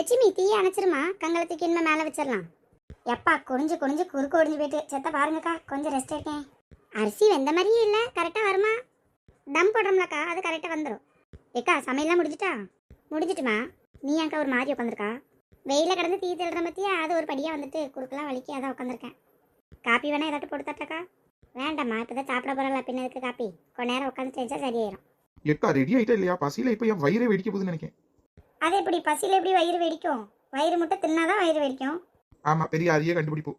லட்சுமி தீயை அணைச்சிருமா? கங்களத்துக்கு இனிமே மேலே வச்சிடலாம் எப்பா குனிஞ்சு குனிஞ்சு குறுக்கு ஒடிஞ்சு போயிட்டு செத்த பாருங்கக்கா. கொஞ்சம் ரெஸ்ட் இருக்கேன் அரிசி வெந்த மாதிரியே இல்லை. கரெக்டாக வருமா? தம் போடுறோம்லக்கா. அது கரெக்டாக வந்துடும் ஏக்கா சமையல்லாம் முடிஞ்சிட்டா? முடிஞ்சிட்டுமா? நீ ஏன்க்கா ஒரு மாதிரி உட்காந்துருக்கா வெயில கிடந்து தீ தள்ளுற பற்றியா அது ஒரு படியாக வந்துட்டு குறுக்கெல்லாம் வலிக்கு. அதான் உட்காந்துருக்கேன் காப்பி வேணா ஏதாட்டும் போட்டு தட்டாக்கா வேண்டாம்மா இப்போ தான் சாப்பிட போகிறல பின்னதுக்கு காப்பி? கொஞ்ச நேரம் உட்காந்து செஞ்சா சரியாயிரும் எக்கா ரெடி ஆகிட்டா இல்லையா? பசியில் இப்போ என் வயிறே வெடிக்க போகுதுன்னு நினைக்கிறேன் அது எப்படி? பசியில் எப்படி வயிறு வெடிக்கும்? வயிறு மட்டும் தின்னாதான் வயிறு வெடிக்கும். ஆமா பெரிய அரிய கண்டுபிடிப்பு.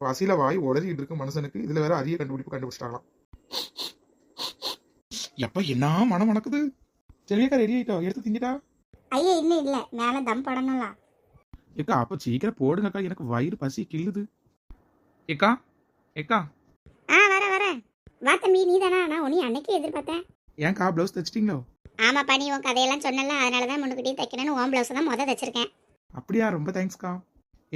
பசியில வாய் உடறிட்டு இருக்கு மனுஷனுக்கு. இதுல வேற அரிய கண்டுபிடிப்பு கண்டுபிடிச்சிட்டாங்களாம். எப்ப என்ன மனம் மணக்குது சரியாக்கா ரெடி ஆயிட்டா? எடுத்து திங்கிட்டா ஐயா இன்னும் இல்லை. மேலே தம் போடணும்ல ஏக்கா அப்ப சீக்கிரம் போடுங்கக்கா. எனக்கு வயிறு பசி கிள்ளுது. ஏக்கா ஏக்கா. ஆ வர வர வா தம்பி நீ தானா நான் உன்னை அன்னைக்கு எதிர்பார்த்தேன். ஏன்க்கா ப்ளவுஸ் தைச்சிட்டீங்களோ? ஆமாப்பா நீ உன் கதையெல்லாம் சொன்னல அதனால தான் முன்னுக்கிட்டே தைக்கணும்னு உன் ப்ளவுஸ் தான் மொதல் தைச்சிருக்கேன். அப்படியா ரொம்ப தேங்க்ஸ்க்கா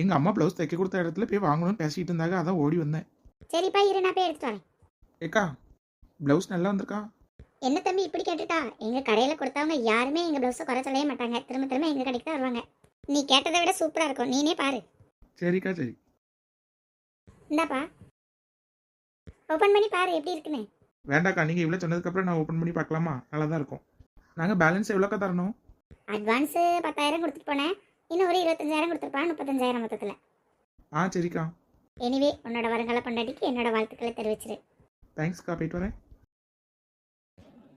எங்க அம்மா ப்ளவுஸ் தைக்க கொடுத்த இடத்துல போய் வாங்கணும்னு பேசிட்டு இருந்தாங்க அதான் ஓடி வந்தேன். சரிப்பா இரு நான் போய் எடுத்துட்டு வரேன். ஏக்கா ப்ளவுஸ் நல்லா வந்திருக்கா? என்ன தம்பி இப்படி கேட்டுட்டா? எங்க கடையில கொடுத்தவங்க யாருமே எங்க ப்ளவுஸை குறை சொல்லவே மாட்டாங்க. திரும்ப திரும்ப எங்க கடைக்கு தான் வருவாங்க. நீ கேட்டதை விட சூப்பரா இருக்கும். நீனே பாரு. சரிக்கா சரி. இந்தாப்பா. ஓபன் பண்ணி பாரு எப்படி இருக்குன்னு. வேண்டாக்கா நீங்க இவ்வளவு சொன்னதுக்கப்புறம் நான் ஓப்பன் பண்ணி பார்க்கலாமா? நல்லா தான் இருக்கும். நாங்க பேலன்ஸ் எவ்வளோக்கா தரணும்? அட்வான்ஸ் பத்தாயிரம் கொடுத்துட்டு போனேன். இன்னும் ஒரு இருபத்தஞ்சாயிரம் கொடுத்துருப்பா முப்பத்தஞ்சாயிரம் மொத்தத்தில். ஆ சரிக்கா. எனிவே உன்னோட வருங்கால பொண்டாட்டிக்கு என்னோட வாழ்த்துக்களை தெரிவிச்சிரு. தேங்க்ஸ்க்கா போயிட்டு வரேன்.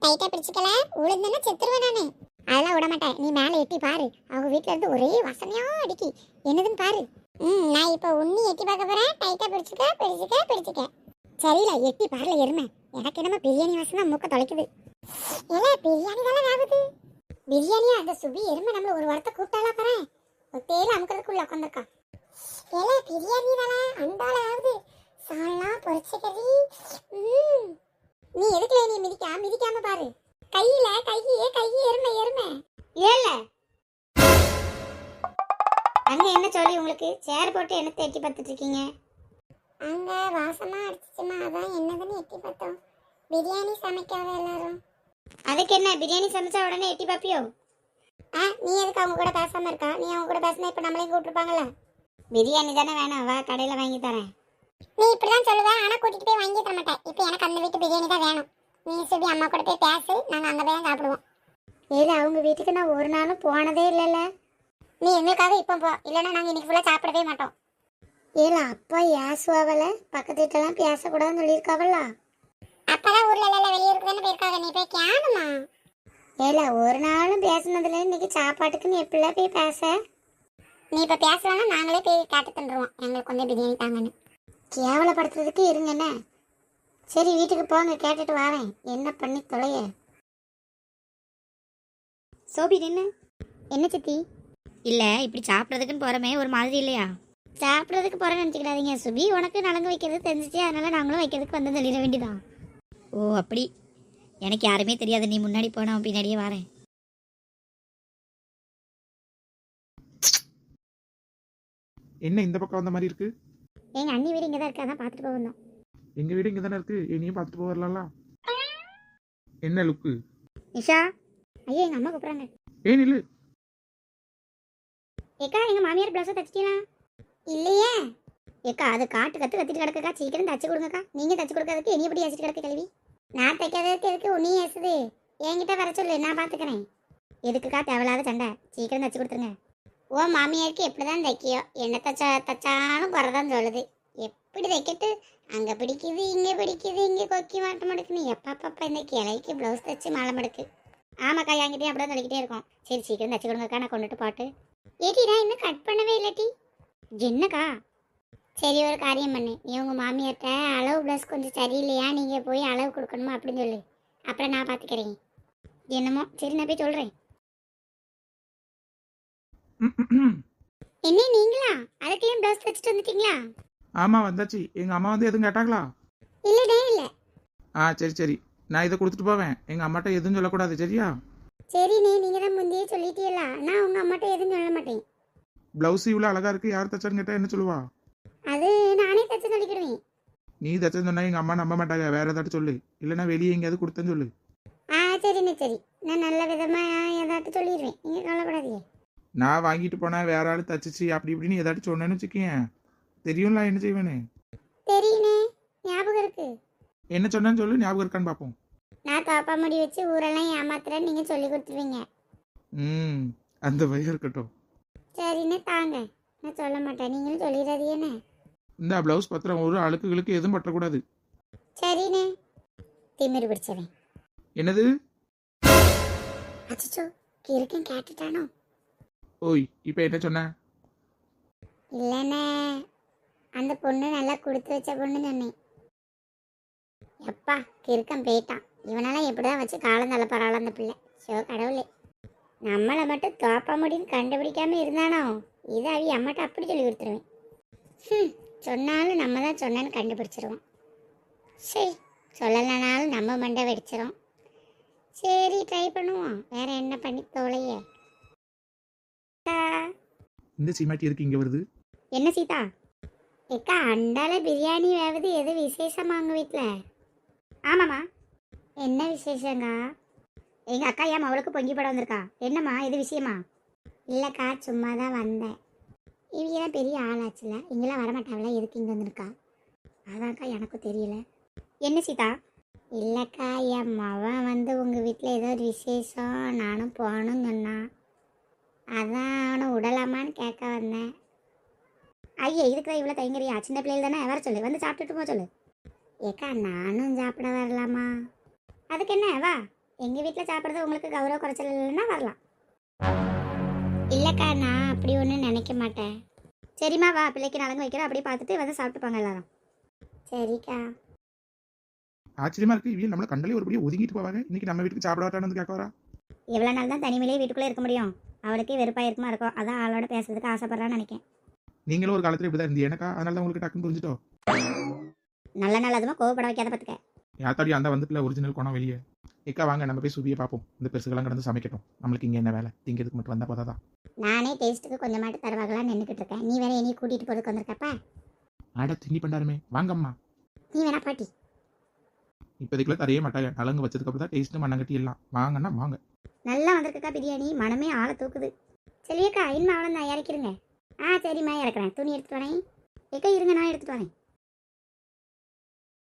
டைட்டா பிடிச்சிக்கல உளுந்தனா செத்துருவேன் நானு. அதெல்லாம் விட மாட்டேன். நீ மேலே எட்டி பாரு. அவங்க வீட்ல இருந்து ஒரே வாசனையா அடிக்கி. என்னதுன்னு பாரு. ம் நான் இப்போ உன்னி எட்டி பார்க்க போறேன். டைட்டா பிடிச்சிக்க பிடிச்சிக்க பிடிச்சிக்க சரியில்ல எட்டி பாருல எருமை. எனக்கு என்னமோ பிரியாணி வாசனை மூக்க தொலைக்குது. ஏல பிரியாணி தானே ஆகுது? பிரியாணியா? அந்த சுபி எருமை நம்மள ஒரு வாரத்தை கூப்பிட்டாலா பாரு. ஒத்தையில அமுக்கிறதுக்குள்ள உட்காந்துருக்கா ஏல பிரியாணி தானே? அண்டால ஆகுது. சாலா பொரிச்சக்கறி. நீ எதுக்குல நீ மிதிக்கா? மிதிக்காம பாரு. கையில கையே கையே எருமை எருமை. ஏல. அங்க என்ன சொல்லி உங்களுக்கு? சேர் போட்டு என்ன எட்டி பார்த்துட்டு இருக்கீங்க? அங்க வாசமா அடிச்சுச்சுமா. அதான் என்னதுன்னு எட்டி பார்த்தோம். பிரியாணி சமைக்காத எல்லாரும். அதுக்கு என்ன பிரியாணி சமைச்சா உடனே எட்டி பாப்பியோ? ஆ நீ எதுக்கு அவங்க கூட பேசாம இருக்கா? நீ அவங்க கூட பேசினா இப்ப நம்மளையும் கூப்பிட்டுருப்பாங்களா பிரியாணி தானே வேணாம். வா கடையில வாங்கி தரேன். நீ இப்படிதான் சொல்லுவ. ஆனா கூட்டிட்டு போய் வாங்கி தர மாட்டேன். இப்போ எனக்கு அந்த வீட்டு பிரியாணி தான் வேணும். நீ சுபி அம்மா கூட போய் பேசு. நாங்க அங்க போய் தான் சாப்பிடுவோம். ஏல அவங்க வீட்டுக்கு நான் ஒரு நாளும் போனதே இல்லைல்ல? நீ எங்களுக்காக இப்போ போ. இல்லைன்னா நாங்க இன்னைக்கு ஃபுல்லா சாப்பிடவே மாட்டோம். ஏல அப்பா ஏசுவாவல? பக்கத்து வீட்டெல்லாம் பேசக்கூடாதுன்னு சொல்லியிருக்காவல்ல அப்பதான் ஊர்ல எல்லாம் வெளியூருக்கு தானே போயிருக்காங்க. நீ போய் கேணுமா ஏல ஒரு நாளும் பேசுனதுல இன்னைக்கு சாப்பாட்டுக்குன்னு எப்படிலாம் போய் பேச? நீ இப்ப பேசலன்னா நாங்களே போய் கேட்டு தந்துருவோம். எங்களுக்கு கொஞ்சம் பிரியாணி தாங்கன்னு. கேவலப்படுத்துறதுக்கு இருங்க என்ன? சரி வீட்டுக்கு போங்க கேட்டுட்டு வரேன். என்ன பண்ணி தொலைய? சோபி நின்று என்ன சித்தி? இல்லை இப்படி சாப்பிட்றதுக்குன்னு போகிறோமே ஒரு மாதிரி இல்லையா? சாப்பிட்றதுக்கு போகிறேன்னு நினச்சிக்கிடாதீங்க. சுபி உனக்கு நலங்கு வைக்கிறது தெரிஞ்சிச்சு. அதனால நாங்களும் வைக்கிறதுக்கு வந்து சொல்லிட வேண்டியதான் ஓ அப்படி. எனக்கு யாருமே தெரியாது. நீ முன்னாடி போனா பின்னாடியே வரேன். என்ன இந்த பக்கம் வந்த மாதிரி இருக்கு? எங்கள் அண்ணி வீடு இங்கே தான் இருக்கு. அதான் பார்த்துட்டு போகணும் எங்க வீடு இங்க தானே இருக்கு? என்னையும் பார்த்துட்டு போகலாம்ல என்ன லுக்கு? நிஷா ஐயோ எங்கள் அம்மா கூப்பிட்றாங்க. ஏன் இல்லு ஏக்கா எங்க மாமியார் பிளவுஸை தச்சிட்டீங்களா? இல்லையே. ஏக்கா அது காட்டு கத்து கத்திட்டு கிடக்குக்கா. சீக்கிரம் தச்சு கொடுங்கக்கா. நீங்க தச்சு கொடுக்கறதுக்கு இனி எப்படி ஏசிட்டு கிடக்கு கல்வி நான் தைக்காததுக்கு எதுக்கு? உன்னையும் ஏசுது. என்கிட்ட வர சொல்லு நான் பார்த்துக்கிறேன் எதுக்குக்கா தேவையில்லாத சண்டை? சீக்கிரம் தச்சு கொடுத்துருங்க. ஓ மாமியாருக்கு எப்படிதான் தைக்கியோ? என்ன தச்சா தச்சாலும் குறைதான் சொல்லுது. எப்படி தைக்கட்டு அங்கே பிடிக்குது இங்கே பிடிக்குது இங்கே கொக்கி மாட்ட மடுக்குன்னு எப்பா பாப்பா இந்த கிளைக்கு ப்ளவுஸ் தச்சு மாலை மடுக்கு ஆமாக்கா என்கிட்டயும் அப்படிதான் சொல்லிக்கிட்டே இருக்கோம். சரி சீக்கிரம் தச்சு கொடுங்கக்கா நான் கொண்டுட்டு பாட்டு. ஏடி நான் இன்னும் கட் பண்ணவே இல்லட்டி என்னக்கா? சரி ஒரு காரியம் பண்ணு. நீ உங்க மாமியார்ட்ட அளவு ப்ளஸ் கொஞ்சம் சரியில்லையா? நீங்க போய் அளவு கொடுக்கணுமா? அப்படின்னு சொல்லு. அப்புறம் நான் பார்த்துக்கிறேன் என்னமோ? சரி நான் போய் சொல்றேன். என்ன நீங்களா? அதுக்கெல்லாம் ப்ளவுஸ் தைச்சிட்டு வந்துட்டீங்களா? ஆமா வந்தாச்சு. எங்க அம்மா வந்து எதுவும் கேட்டாங்களா? இல்லடே இல்ல. ஆ சரி சரி. நான் இதை கொடுத்துட்டு போவேன். எங்க அம்மாட்ட எதுவும் சொல்லக்கூடாது சரியா? சரி நீ நீங்க தான் முந்தையே சொல்லிட்டீங்களா நான் உங்க அம்மாட்ட எதுவும் சொல்ல மாட்டேன். பிளவுஸ் இவ்வளோ அழகா இருக்கு யார் தச்சான்னு கேட்டா என்ன சொல்லுவா? அது நானே தச்சு சொல்லிக்கிடுவேன். நீ தச்சேன்னு சொன்னா எங்க அம்மா நம்ப மாட்டாங்க வேற ஏதாட்டும் சொல்லு. இல்லைன்னா வெளியே எங்கேயாவது கொடுத்தேன்னு சொல்லு. ஆ சரிண்ணே சரி. நான் நல்ல விதமா ஏதாட்டும் சொல்லிடுவேன். நீங்க கவலைப்படாதீங்க. நான் வாங்கிட்டு போனேன் வேற ஆள் தச்சிச்சு அப்படி இப்படின்னு ஏதாச்சும் சொன்னேன்னு வச்சுக்கேன் தெரியும்ல என்ன செய்வேன்னு? தெரியுனே ஞாபகம் இருக்கு. என்ன சொன்னேன்னு சொல்லு ஞாபகம் இருக்கான்னு பார்ப்போம் நான் தோப்பா முடி வச்சு ஊரெல்லாம் ஏமாத்துறேன்னு நீங்கள் சொல்லி கொடுத்துருவீங்க. ம் அந்த பயம் இருக்கட்டும். சரின்னு தாங்க. நான் சொல்ல மாட்டேன். நீங்களும் சொல்லிடாதீங்கண்ணே இந்த ப்ளவுஸ் பத்திரம் ஒரு அழுக்குகளுக்கு எதுவும் பற்றக்கூடாது. சரிண்ணே. திமிரு பிடிச்சவன். என்னது? அச்சோ கிறுக்கன் கேட்டுட்டானோ? ஓய் இப்போ என்ன சொன்ன? இல்லைண்ணே. அந்த பொண்ணு நல்லா கொடுத்து வச்ச பொண்ணு சொன்னேன். எப்பா கிறுக்கன் போயிட்டான். இவனெல்லாம் எப்படிதான் வச்சு காலம் தள்ள பரவாயில்ல அந்த பிள்ளை. ஷோ கடவுளே. நம்மளை மட்டும் தோப்ப முடியும் கண்டுபிடிக்காம இருந்தானோ? இதை அவி அம்மாட்ட அப்படி சொல்லி கொடுத்துருவேன். ஹம், சொன்னாலும் நம்ம தான் சொன்னேன்னு கண்டுபிடிச்சிருவோம். சரி சொல்லலைனாலும் நம்ம மண்டை வெடிச்சிரும். சரி ட்ரை பண்ணுவோம். வேற என்ன பண்ணி தோலைய? இந்த சீமாட்டி எதுக்கு இங்கே வருது? என்ன சீதா? ஏக்கா அண்டால பிரியாணி வேவது எது விசேஷமா உங்க வீட்டில் ஆமாம்மா. என்ன விசேஷங்க? எங்கள் அக்கா ஏன் அவளுக்கு பொங்கி படம் வந்திருக்கா? என்னம்மா இது விஷயமா? இல்லைக்கா சும்மா தான் வந்தேன் இவங்கெல்லாம் பெரிய ஆளாச்சுல இங்கெல்லாம் வரமாட்டாங்களா எதுக்கு இங்கே வந்திருக்கா? அதான்க்கா எனக்கும் தெரியல. என்ன சீதா? இல்லைக்கா என் மவன் வந்து உங்கள் வீட்டில் ஏதோ ஒரு விசேஷம் நானும் போகணும்னு சொன்னான் அதான் அவனை விடலாமான்னு கேட்க வந்தேன். ஐயா இதுக்கு தான் இவ்வளோ தயங்குறியா? சின்ன பிள்ளைகள் தானே? வர சொல்லு வந்து சாப்பிட்டுட்டு போக சொல்லு. ஏக்கா நானும் சாப்பிட வரலாமா? அதுக்கு என்ன வா. எங்கள் வீட்டில் சாப்பிட்றது உங்களுக்கு கௌரவ குறைச்சல் இல்லைன்னா வரலாம். இல்லைக்கா நான் அப்படி ஒன்றும் நினைக்க மாட்டேன். சரிம்மா வா பிள்ளைக்கு நலங்கு வைக்கிறேன். அப்படியே பார்த்துட்டு வந்து சாப்பிட்டுப்பாங்க எல்லாரும். சரிக்கா. ஆச்சரியமா இருக்கு. இவன் நம்மளை கண்டாலே ஒருபடியே ஒதுங்கிட்டு போவாங்க. இன்னைக்கு நம்ம வீட்டுக்கு சாப்பிட வரட்டான்னு கேட்க வரா எவ்வளோ நாள் தான் தனிமையிலே வீட்டுக்குள்ளே இருக்க முடியும். அவளுக்கே வெறுப்பாக இருக்குமா இருக்கும். அதான் ஆளோட பேசுறதுக்கு ஆசைப்பட்றான்னு நினைக்கேன். நீங்களும் ஒரு காலத்துல இப்படி தான் இருந்தீங்க. எனக்கா? அதனால தான் உங்களுக்கு டக்குன்னு புரிஞ்சுட்டோம். நல்ல நாள் அதுமா கோவப்பட வைக்காத பார்த்துக்க யாத்தாடி அந்த வந்துட்டுல ஒரிஜினல் கோணம் வெளியே. ஏக்கா வாங்க நம்ம போய் சுவியை பார்ப்போம் இந்த பெருசுகள்லாம் கடந்து சமைக்கட்டும். நம்மளுக்கு இங்கே என்ன வேலை? திங்கிறதுக்கு மட்டும் வந்தால் பார்த்தா நானே டேஸ்ட்டுக்கு கொஞ்சமாட்டு தருவாங்களான்னு நின்றுக்கிட்டு இருக்கேன். நீ வேற என்னையும் கூட்டிகிட்டு போகிறதுக்கு வந்திருக்கப்ப. ஆட திண்டி பண்ணாருமே வாங்கம்மா. நீ வேணா பாட்டி. இப்போதைக்குள்ள தரையே மாட்டாங்க. நலங்கு வச்சதுக்கு அப்புறம் தான் டேஸ்ட்டு மண்ணங்கட்டி எல்லாம் வாங்கன்னா வாங்க. நல்லா வந்திருக்குக்கா பிரியாணி. மனமே ஆளை தூக்குது. சரியாக்கா இன்னும் அவளை நான் இறக்கிருங்க. ஆ சரிம்மா இறக்குறேன். துணி எடுத்துட்டு வரேன். ஏக்கா இருங்க நான் எடுத்துட்டு வரேன்.